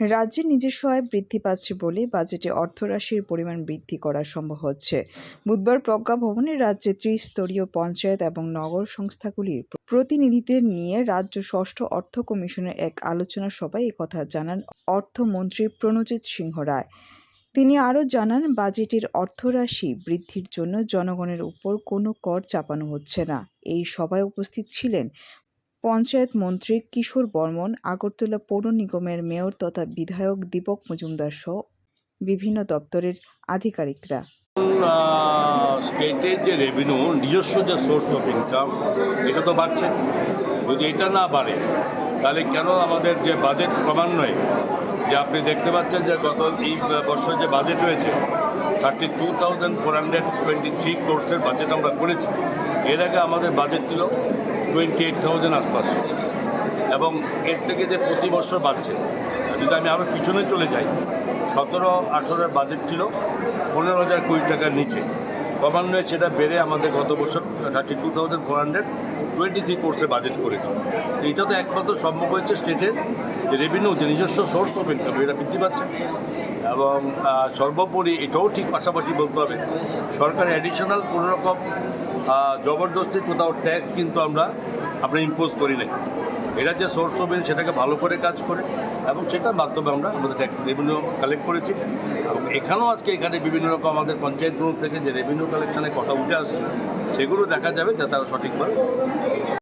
রাজ্যের নিজস্ব আয় বৃদ্ধি পাচ্ছে বলে বাজেটে অর্থরাশির পরিমাণ বৃদ্ধি করা সম্ভব হচ্ছে। বুধবার প্রজ্ঞা ভবনে রাজ্যে ত্রিস্তরীয় পঞ্চায়েত এবং নগর সংস্থাগুলির প্রতিনিধিদের নিয়ে রাজ্য ষষ্ঠ অর্থ কমিশনের এক আলোচনা সভায় একথা জানান অর্থমন্ত্রী প্রণজিৎ সিংহ রায়। তিনি আরও জানান, বাজেটের অর্থরাশি বৃদ্ধির জন্য জনগণের উপর কোনো কর চাপানো হচ্ছে না। এই সভায় উপস্থিত ছিলেন পঞ্চায়েত মন্ত্রী কিশোর বর্মন, আগরতলা পৌর নিগমের মেয়র তথা বিধায়ক দীপক মজুমদার সহ বিভিন্ন দপ্তরের আধিকারিকরা। স্টেটের যে রেভিনিউ নিজস্ব যে সোর্স অফ ইনকাম এটা তো বাড়ছে। যদি এটা না বাড়ে, তাহলে কেন আমাদের যে বাজেট ক্রমান্বয়ে যে আপনি দেখতে পাচ্ছেন যে গত এই বছর যে বাজেট হয়েছে thirty two thousand four hundred twenty three কোর্সের বাজেট আমরা করেছি। এর আগে আমাদের বাজেট ছিল টোয়েন্টি এইট থাউজেন্ড আশপাশ। এবং এর থেকে যে প্রতি বছর বাড়ছে, যদি আমি আরও পিছনে চলে যাই, সতেরো আঠেরোর বাজেট ছিল, পনেরো হাজার কোটি টাকার নিচে। ক্রমান্বয়ে সেটা বেড়ে আমাদের গত বছর thirty two thousand four hundred twenty three কোর্সে বাজেট করেছে এটা তো একমাত্র সম্ভব হয়েছে স্টেটের যে রেভিনিউ যে নিজস্ব সোর্স অফ ইনকাম এটা বৃদ্ধি পাচ্ছে। এবং সর্বোপরি এটাও ঠিক পাশাপাশি বলতে হবে সরকার অ্যাডিশনাল কোনো রকম জবরদস্তি কোথাও ট্যাক্স কিন্তু আমরা আমরা ইম্পোজ করি নাই। এটা যে সোর্স অফ সেটাকে ভালো করে কাজ করে, এবং সেটার মাধ্যমে আমরা আমাদের ট্যাক্স রেভিনিউ কালেক্ট করেছি। এবং এখানেও আজকে এখানে বিভিন্ন রকম আমাদের পঞ্চায়েতগুলো থেকে যে রেভিনিউ কালেকশনের কথা উঠে আসছে, সেগুলো দেখা যাবে যাতে তারা সঠিকভাবে